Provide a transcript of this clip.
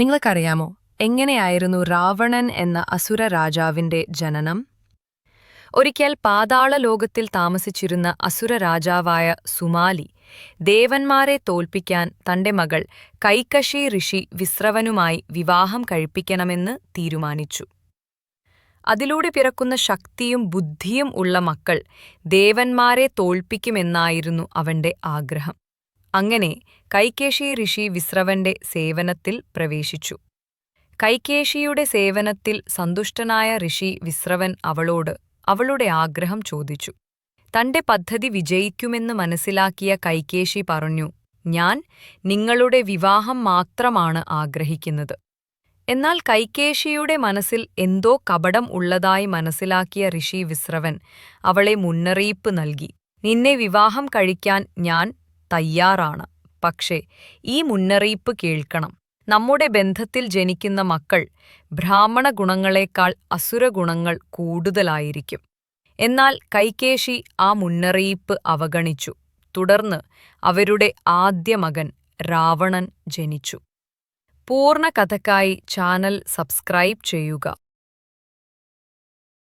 നിങ്ങൾക്കറിയാമോ എങ്ങനെയായിരുന്നു രാവണൻ എന്ന അസുര രാജാവിന്റെ ജനനം? ഒരിക്കൽ പാതാള ലോകത്തിൽ താമസിച്ചിരുന്ന അസുര രാജാവായ സുമാലി ദേവന്മാരെ തോൽപ്പിക്കാൻ തന്റെ മകൾ കൈക്കശി ഋഷി വിശ്രവനുമായി വിവാഹം കഴിപ്പിക്കണമെന്ന് തീരുമാനിച്ചു. അതിലൂടെ പിറക്കുന്ന ശക്തിയും ബുദ്ധിയും ഉള്ള മക്കൾ ദേവന്മാരെ തോൽപ്പിക്കുമെന്നായിരുന്നു അവന്റെ ആഗ്രഹം. അങ്ങനെ കൈകേശി ഋഷി വിശ്രവന്റെ സേവനത്തിൽ പ്രവേശിച്ചു. കൈകേശിയുടെ സേവനത്തിൽ സന്തുഷ്ടനായ ഋഷി വിശ്രവൻ അവളോട് അവളുടെ ആഗ്രഹം ചോദിച്ചു. തന്റെ പദ്ധതി വിജയിക്കുമെന്ന് മനസ്സിലാക്കിയ കൈകേശി പറഞ്ഞു ഞാൻ നിങ്ങളുടെ വിവാഹം മാത്രമാണ് ആഗ്രഹിക്കുന്നത്. എന്നാൽ കൈകേശിയുടെ മനസ്സിൽ എന്തോ കപടം ഉള്ളതായി മനസ്സിലാക്കിയ ഋഷി വിശ്രവൻ അവളെ മുന്നറിയിപ്പ് നൽകി. നിന്നെ വിവാഹം കഴിക്കാൻ ഞാൻ തയ്യാറാണ്. പക്ഷേ ഈ മുന്നറിയിപ്പ് കേൾക്കണം. നമ്മുടെ ബന്ധത്തിൽ ജനിക്കുന്ന മക്കൾ ബ്രാഹ്മണ ഗുണങ്ങളെക്കാൾ അസുരഗുണങ്ങൾ കൂടുതലായിരിക്കും. എന്നാൽ കൈകേശി ആ മുന്നറിയിപ്പ് അവഗണിച്ചു. തുടർന്ന് അവരുടെ ആദ്യ മകൻ രാവണൻ ജനിച്ചു. പൂർണ കഥക്കായി ചാനൽ സബ്സ്ക്രൈബ് ചെയ്യുക.